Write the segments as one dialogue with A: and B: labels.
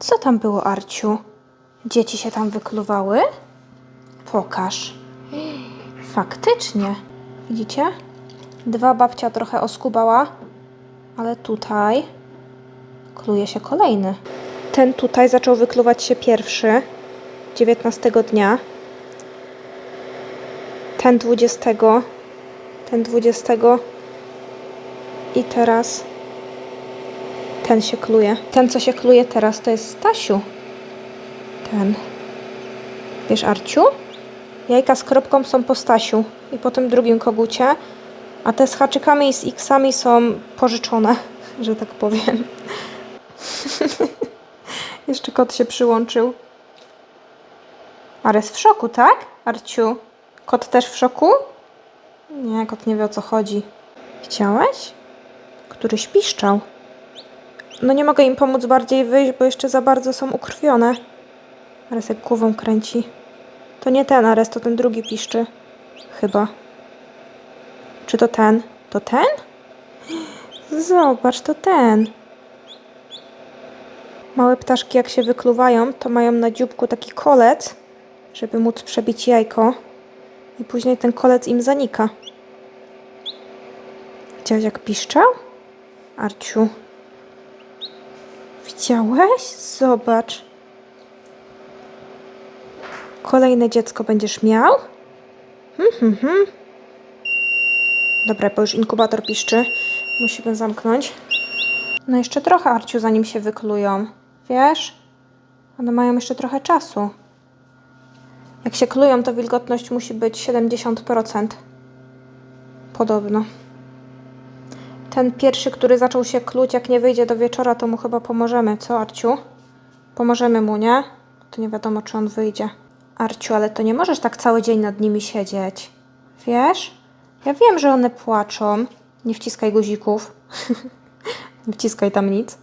A: Co tam było, Arciu? Dzieci się tam wykluwały? Pokaż. Faktycznie. Widzicie? Dwa babcia trochę oskubała, ale tutaj kluje się kolejny. Ten tutaj zaczął wykluwać się pierwszy, 19 dnia. Ten 20, ten 20 i teraz ten się kluje. Ten, co się kluje teraz, to jest Stasiu. Ten. Wiesz, Arciu? Jajka z kropką są po Stasiu i po tym drugim kogucie, a te z haczykami i z X-ami są pożyczone, że tak powiem. Jeszcze kot się przyłączył. Ares w szoku, tak? Arciu? Kot też w szoku? Nie, kot nie wie o co chodzi. Chciałeś? Któryś piszczał. No nie mogę im pomóc bardziej wyjść, bo jeszcze za bardzo są ukrwione. Aresek głową kręci. To nie ten Ares, to ten drugi piszczy. Chyba. Czy to ten? To ten? Zobacz, to ten. Małe ptaszki jak się wykluwają, to mają na dzióbku taki kolec, żeby móc przebić jajko. I później ten kolec im zanika. Widziałeś jak piszczał? Arciu. Widziałeś? Zobacz. Kolejne dziecko będziesz miał? Hmm, hmm, hmm. Dobra, bo już inkubator piszczy. Musimy zamknąć. No jeszcze trochę, Arciu, zanim się wyklują. Wiesz? One mają jeszcze trochę czasu. Jak się klują, to wilgotność musi być 70%. Podobno. Ten pierwszy, który zaczął się kluć, jak nie wyjdzie do wieczora, to mu chyba pomożemy, co Arciu? Pomożemy mu, nie? To nie wiadomo, czy on wyjdzie. Arciu, ale to nie możesz tak cały dzień nad nimi siedzieć. Wiesz? Ja wiem, że one płaczą. Nie wciskaj guzików. nie wciskaj tam nic.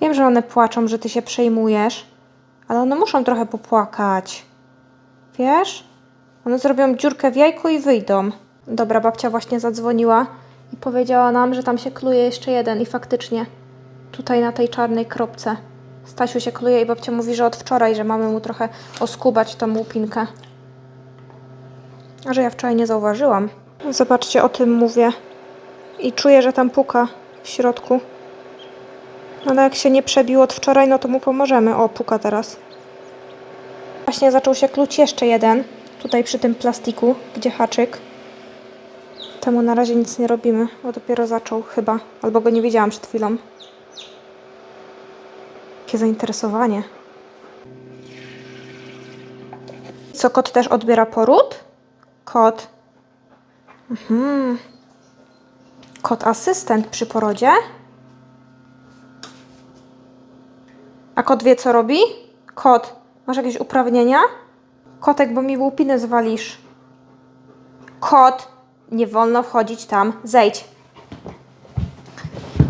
A: Wiem, że one płaczą, że ty się przejmujesz, ale one muszą trochę popłakać. Wiesz? One zrobią dziurkę w jajku i wyjdą. Dobra, babcia właśnie zadzwoniła i powiedziała nam, że tam się kluje jeszcze jeden i faktycznie tutaj na tej czarnej kropce. Stasiu się kluje i babcia mówi, że od wczoraj, że mamy mu trochę oskubać tą łupinkę. A że ja wczoraj nie zauważyłam. Zobaczcie, o tym mówię. I czuję, że tam puka w środku. No ale jak się nie przebił od wczoraj, no to mu pomożemy. O, puka teraz. Właśnie zaczął się kluć jeszcze jeden. Tutaj przy tym plastiku, gdzie haczyk. Temu na razie nic nie robimy, bo dopiero zaczął chyba. Albo go nie widziałam przed chwilą. Jakie zainteresowanie. Co, kot też odbiera poród? Kot. Mhm. Kot asystent przy porodzie? A kot wie, co robi? Kot, masz jakieś uprawnienia? Kotek, bo mi łupiny zwalisz. Kot, nie wolno wchodzić tam. Zejdź.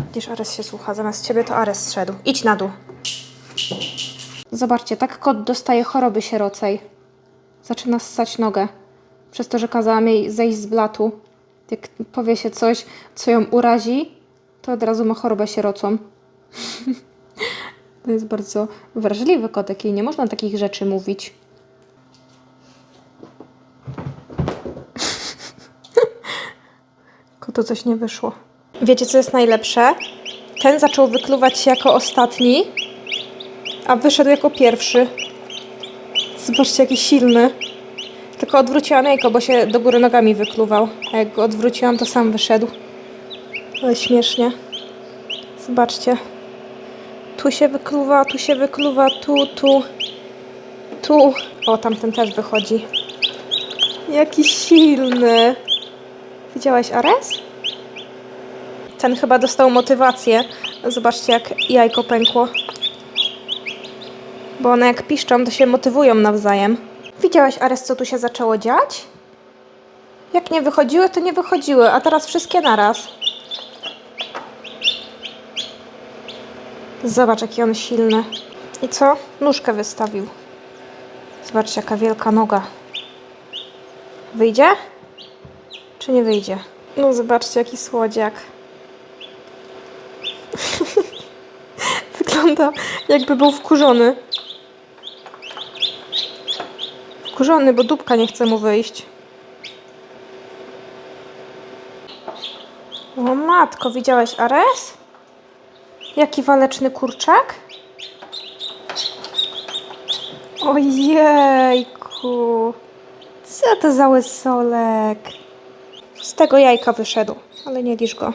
A: Widzisz, Ares się słucha. Zamiast ciebie to Ares zszedł. Idź na dół. Zobaczcie, tak kot dostaje choroby sierocej. Zaczyna ssać nogę. Przez to, że kazałam jej zejść z blatu. Jak powie się coś, co ją urazi, to od razu ma chorobę sierocą. to jest bardzo wrażliwy kotek i nie można takich rzeczy mówić. Kotu coś nie wyszło. Wiecie, co jest najlepsze? Ten zaczął wykluwać się jako ostatni, a wyszedł jako pierwszy. Zobaczcie, jaki silny. Tylko odwróciłam jajko, bo się do góry nogami wykluwał. A jak go odwróciłam, to sam wyszedł. Ale śmiesznie. Zobaczcie. Tu się wykluwa, tu się wykluwa, tu, tu, tu. O, tamten też wychodzi. Jaki silny. Widziałeś Ares? Ten chyba dostał motywację. Zobaczcie, jak jajko pękło. Bo one jak piszczą, to się motywują nawzajem. Widziałeś, Ares, co tu się zaczęło dziać? Jak nie wychodziły, to nie wychodziły, a teraz wszystkie naraz. Zobacz, jaki on silny. I co? Nóżkę wystawił. Zobaczcie, jaka wielka noga. Wyjdzie? Czy nie wyjdzie? No zobaczcie, jaki słodziak. Wygląda jakby był wkurzony. Wkurzony, bo dupka nie chce mu wyjść. O matko, widziałeś Ares? Jaki waleczny kurczak? Ojejku. Co to za łysolek? Z tego jajka wyszedł, ale nie lisz go.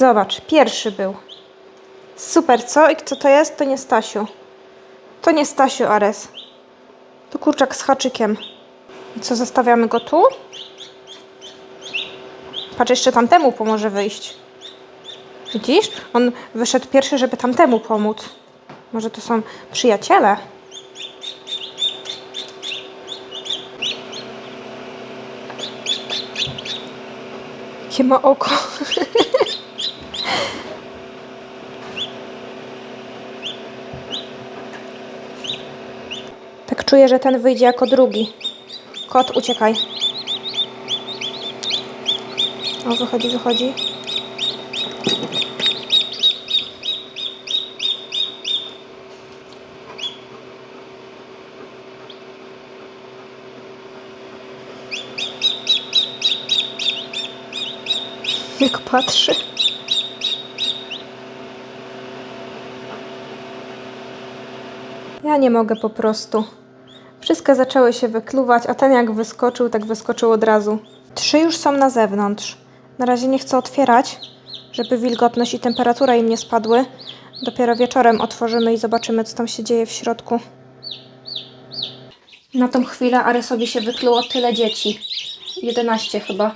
A: Zobacz, pierwszy był. Super, co? I co to jest? To nie Stasiu. To nie Stasiu, Ares. To kurczak z haczykiem. I co, zostawiamy go tu? Patrz, jeszcze tamtemu pomoże wyjść. Widzisz? On wyszedł pierwszy, żeby tamtemu pomóc. Może to są przyjaciele? Jakie ma oko. tak czuję, że ten wyjdzie jako drugi. Kot, uciekaj. O, wychodzi, wychodzi. Jak patrzy. Ja nie mogę po prostu. Wszystkie zaczęły się wykluwać, a ten jak wyskoczył, tak wyskoczył od razu. Trzy już są na zewnątrz. Na razie nie chcę otwierać, żeby wilgotność i temperatura im nie spadły. Dopiero wieczorem otworzymy i zobaczymy, co tam się dzieje w środku. Na tą chwilę Aresowi się wykluło tyle dzieci. 11 chyba.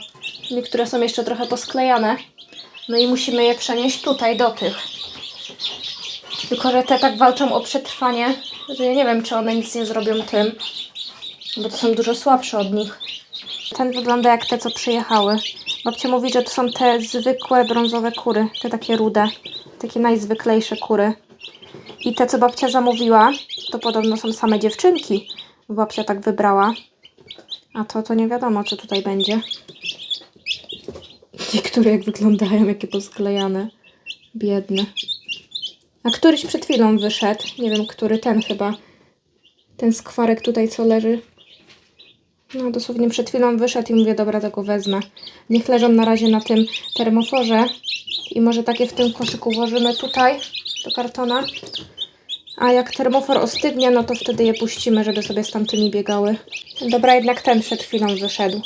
A: Niektóre są jeszcze trochę posklejane. No i musimy je przenieść tutaj, do tych. Tylko, że te tak walczą o przetrwanie, że ja nie wiem, czy one nic nie zrobią tym. Bo to są dużo słabsze od nich. Ten wygląda jak te, co przyjechały. Babcia mówi, że to są te zwykłe brązowe kury. Te takie rude. Takie najzwyklejsze kury. I te, co babcia zamówiła, to podobno są same dziewczynki. Babcia tak wybrała. A to, to nie wiadomo, co tutaj będzie. Niektóre jak wyglądają, jakie posklejane. Biedne. A któryś przed chwilą wyszedł. Nie wiem, który ten chyba. Ten skwarek tutaj, co leży. No, dosłownie przed chwilą wyszedł i mówię, dobra, tego wezmę. Niech leżą na razie na tym termoforze. I może takie w tym koszyku włożymy tutaj, do kartona. A jak termofor ostygnie, no to wtedy je puścimy, żeby sobie z tamtymi biegały. Dobra, jednak ten przed chwilą wyszedł.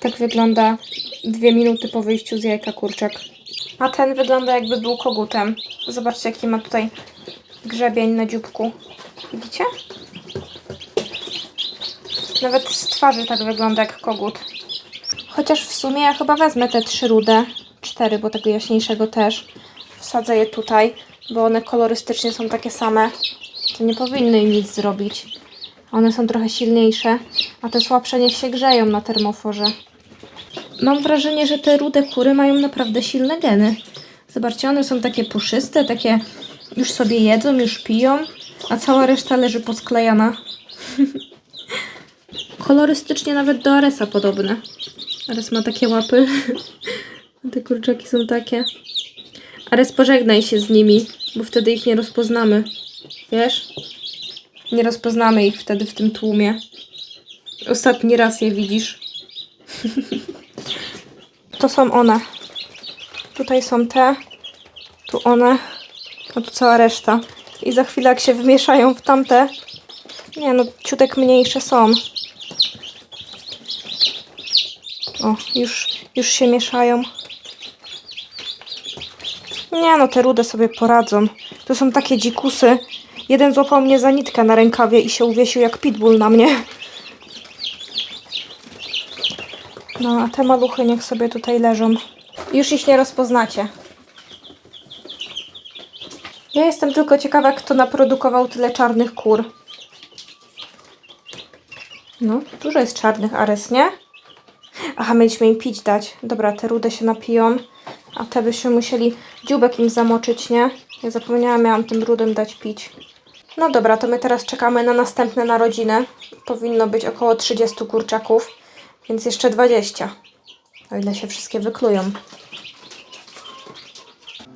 A: Tak wygląda dwie minuty po wyjściu z jajka kurczak. A ten wygląda jakby był kogutem. Zobaczcie, jaki ma tutaj grzebień na dzióbku. Widzicie? Nawet z twarzy tak wygląda jak kogut. Chociaż w sumie ja chyba wezmę te trzy rude. Cztery, bo tego jaśniejszego też. Wsadzę je tutaj, bo one kolorystycznie są takie same. To nie powinny im nic zrobić. One są trochę silniejsze, a te słabsze niech się grzeją na termoforze. Mam wrażenie, że te rude kury mają naprawdę silne geny. Zobaczcie, one są takie puszyste, takie już sobie jedzą, już piją, a cała reszta leży posklejana. Kolorystycznie nawet do Aresa podobne. Ares ma takie łapy. Te kurczaki są takie. Ares, pożegnaj się z nimi, bo wtedy ich nie rozpoznamy. Wiesz? Nie rozpoznamy ich wtedy w tym tłumie. Ostatni raz je widzisz. To są one. Tutaj są te, tu one, a tu cała reszta. I za chwilę jak się wmieszają w tamte, nie no, ciutek mniejsze są. O, już, już się mieszają. Nie no, te rude sobie poradzą. To są takie dzikusy. Jeden złapał mnie za nitkę na rękawie i się uwiesił jak pitbull na mnie. No, a te maluchy niech sobie tutaj leżą. Już ich nie rozpoznacie. Ja jestem tylko ciekawa, kto naprodukował tyle czarnych kur. No, dużo jest czarnych ares, nie? Aha, mieliśmy im pić dać. Dobra, te rude się napiją, a te byśmy musieli dziubek im zamoczyć, nie? Ja zapomniałam, miałam tym rudym dać pić. No dobra, to my teraz czekamy na następne narodziny. Powinno być około 30 kurczaków, więc jeszcze 20. O ile się wszystkie wyklują.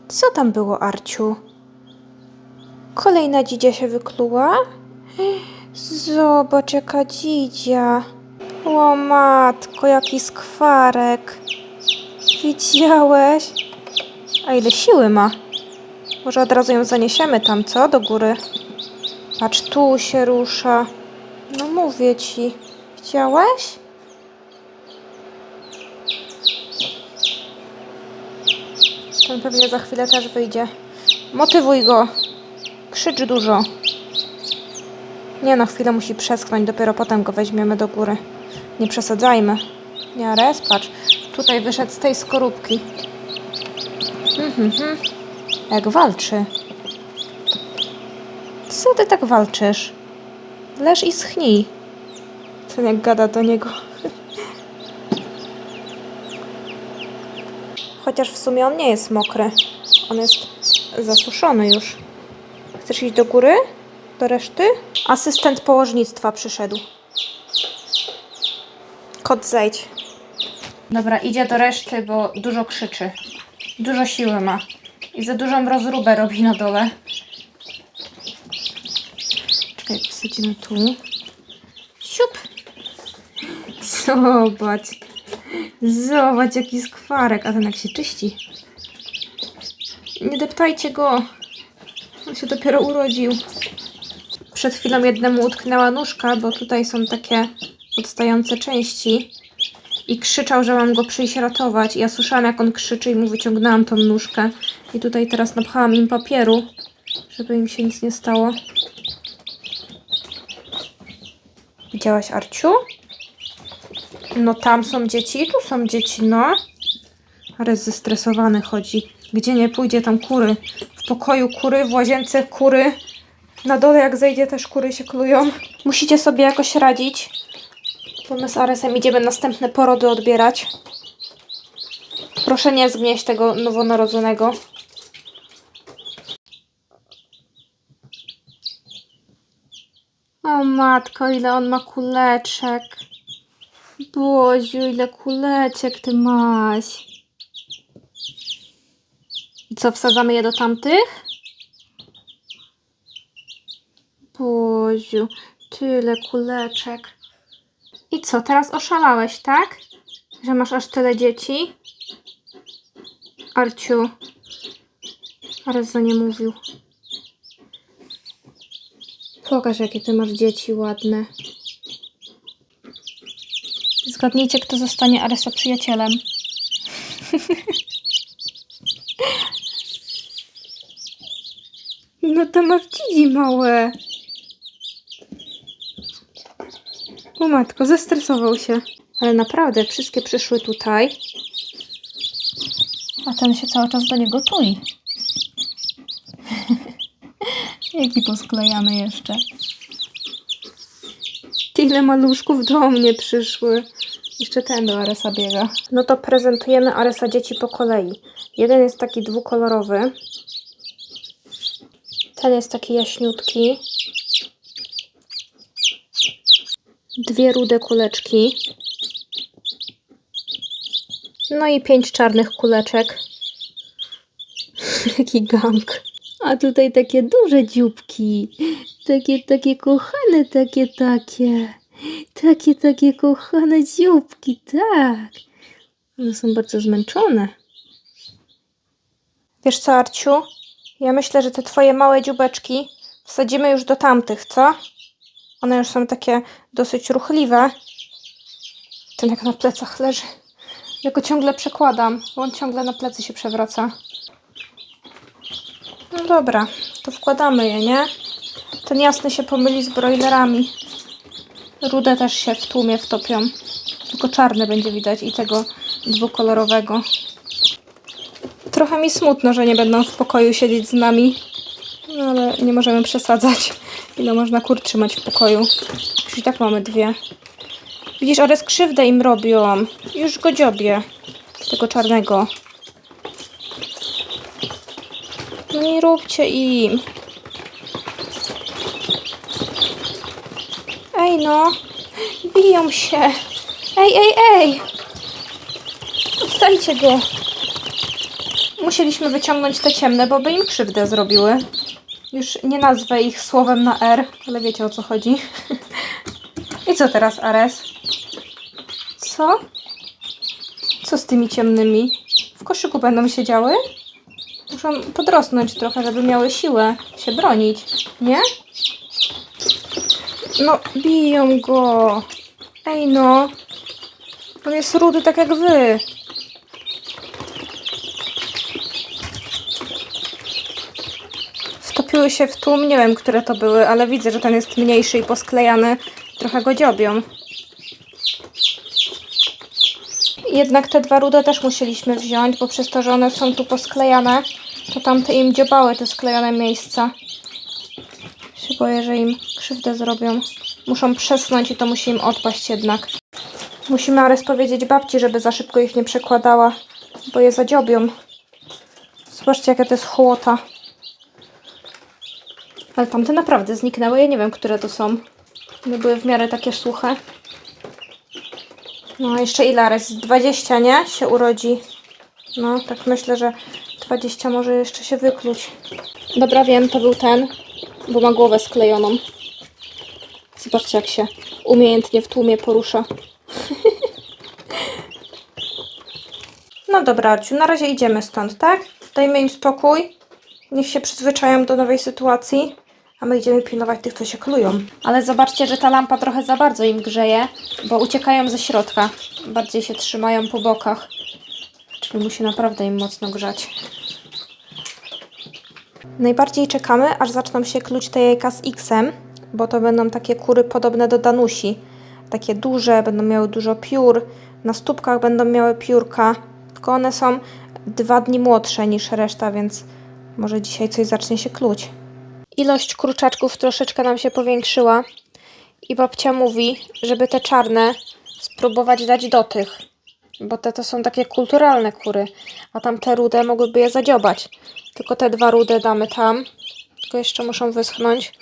A: Co tam było, Arciu? Kolejna dzidzia się wykluła? Zobacz, jaka dzidzia. O matko, jaki skwarek. Widziałeś? A ile siły ma? Może od razu ją zaniesiemy tam, co? Do góry. Patrz, tu się rusza. No mówię ci. Widziałeś? Ten pewnie za chwilę też wyjdzie. Motywuj go. Krzycz dużo. Nie no, chwilę musi przeschnąć, dopiero potem go weźmiemy do góry. Nie przesadzajmy. Nie, res, patrz. Tutaj wyszedł z tej skorupki. Mhm. Jak walczy. Co ty tak walczysz? Leż i schnij. Ten jak gada do niego. Chociaż w sumie on nie jest mokry. On jest zasuszony już. Chcesz iść do góry? Do reszty? Asystent położnictwa przyszedł. Kot zejdź. Dobra, idzie do reszty, bo dużo krzyczy. Dużo siły ma. I za dużą rozróbę robi na dole. Czekaj, posadzimy tu. Siup. Zobacz. Zobacz, jaki skwarek. A ten jak się czyści. Nie deptajcie go. On się dopiero urodził. Przed chwilą jednemu utknęła nóżka, bo tutaj są takie odstające części. I krzyczał, że mam go przyjść ratować. Ja słyszałam, jak on krzyczy i mu wyciągnęłam tą nóżkę. I tutaj teraz napchałam im papieru, żeby im się nic nie stało. Widziałaś, Arciu? No tam są dzieci i tu są dzieci, no. Ares zestresowany chodzi. Gdzie nie pójdzie, tam kury. W pokoju kury, w łazience kury. Na dole jak zejdzie też kury się klują. Musicie sobie jakoś radzić. Bo my z Aresem idziemy następne porody odbierać. Proszę nie zgnieść tego nowonarodzonego. O matko, ile on ma kuleczek. Boziu, ile kuleczek ty masz. I co, wsadzamy je do tamtych? Boziu, tyle kuleczek. I co, teraz oszalałeś, tak? Że masz aż tyle dzieci? Arciu. Areza nie mówił. Pokaż, jakie ty masz dzieci ładne. Zgadnijcie, kto zostanie Aresa przyjacielem. No to masz dzidzi małe. O matko, zestresował się. Ale naprawdę, wszystkie przyszły tutaj. A ten się cały czas do niego tuli. Jaki posklejany jeszcze. Tyle maluszków do mnie przyszły. Jeszcze ten do Aresa biega. No to prezentujemy Aresa dzieci po kolei. Jeden jest taki dwukolorowy. Ten jest taki jaśniutki. Dwie rude kuleczki. No i pięć czarnych kuleczek. Jaki gang. A tutaj takie duże dzióbki. Takie, takie kochane, takie, takie. Takie, takie kochane dzióbki, tak. One są bardzo zmęczone. Wiesz co, Arciu? Ja myślę, że te twoje małe dziubeczki wsadzimy już do tamtych, co? One już są takie dosyć ruchliwe. Ten jak na plecach leży. Ja go ciągle przekładam, bo on ciągle na plecy się przewraca. No dobra, to wkładamy je, nie? Ten jasny się pomyli z broilerami. Rude też się w tłumie wtopią. Tylko czarne będzie widać i tego dwukolorowego. Trochę mi smutno, że nie będą w pokoju siedzieć z nami. No ale nie możemy przesadzać. Ile można kur trzymać w pokoju? Już i tak mamy dwie. Widzisz, Ares krzywdę im robią. Już go dziobie. Tego czarnego. No nie róbcie im. Ej no. Biją się. Ej, ej, ej. Oddajcie go. Musieliśmy wyciągnąć te ciemne, bo by im krzywdę zrobiły. Już nie nazwę ich słowem na R, ale wiecie o co chodzi. I co teraz, Ares? Co? Co z tymi ciemnymi? W koszyku będą siedziały? Muszą podrosnąć trochę, żeby miały siłę się bronić, nie? No, biją go. Ej no. On jest rudy tak jak wy. Wtopiły się w tłum, nie wiem, które to były, ale widzę, że ten jest mniejszy i posklejany. Trochę go dziobią. Jednak te dwa rude też musieliśmy wziąć, bo przez to, że one są tu posklejane, to tamte im dziobały te sklejone miejsca. Się boję, że im krzywdę zrobią. Muszą przesnąć i to musi im odpaść jednak. Musimy Ares powiedzieć babci, żeby za szybko ich nie przekładała, bo je zadziobią. Zobaczcie, jaka to jest hołota. Ale tamte naprawdę zniknęły. Ja nie wiem, które to są. One były w miarę takie suche. No, jeszcze ile Ares? 20, nie? Się urodzi. No, tak myślę, że 20 może jeszcze się wykluć. Dobra, wiem, to był ten, bo ma głowę sklejoną. Zobaczcie, jak się umiejętnie w tłumie porusza. No dobra, Arciu, na razie idziemy stąd, tak? Dajmy im spokój. Niech się przyzwyczają do nowej sytuacji. A my idziemy pilnować tych, co się klują. Ale zobaczcie, że ta lampa trochę za bardzo im grzeje, bo uciekają ze środka. Bardziej się trzymają po bokach. Czyli musi naprawdę im mocno grzać. Najbardziej czekamy, aż zaczną się kluć te jajka z X-em, bo to będą takie kury podobne do Danusi. Takie duże, będą miały dużo piór, na stópkach będą miały piórka, tylko one są dwa dni młodsze niż reszta, więc może dzisiaj coś zacznie się kluć. Ilość kurczaczków troszeczkę nam się powiększyła i babcia mówi, żeby te czarne spróbować dać do tych, bo te to są takie kulturalne kury, a tamte rude mogłyby je zadziobać. Tylko te dwa rude damy tam, tylko jeszcze muszą wyschnąć.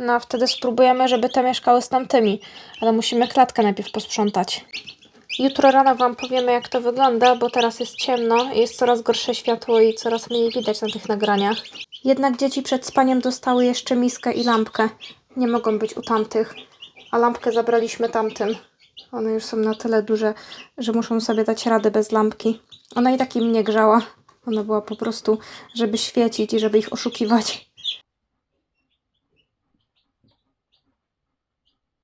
A: No a wtedy spróbujemy, żeby te mieszkały z tamtymi, ale musimy klatkę najpierw posprzątać. Jutro rano Wam powiemy, jak to wygląda, bo teraz jest ciemno jest coraz gorsze światło i coraz mniej widać na tych nagraniach. Jednak dzieci przed spaniem dostały jeszcze miskę i lampkę. Nie mogą być u tamtych, a lampkę zabraliśmy tamtym. One już są na tyle duże, że muszą sobie dać radę bez lampki. Ona i tak im nie grzała. Ona była po prostu, żeby świecić i żeby ich oszukiwać.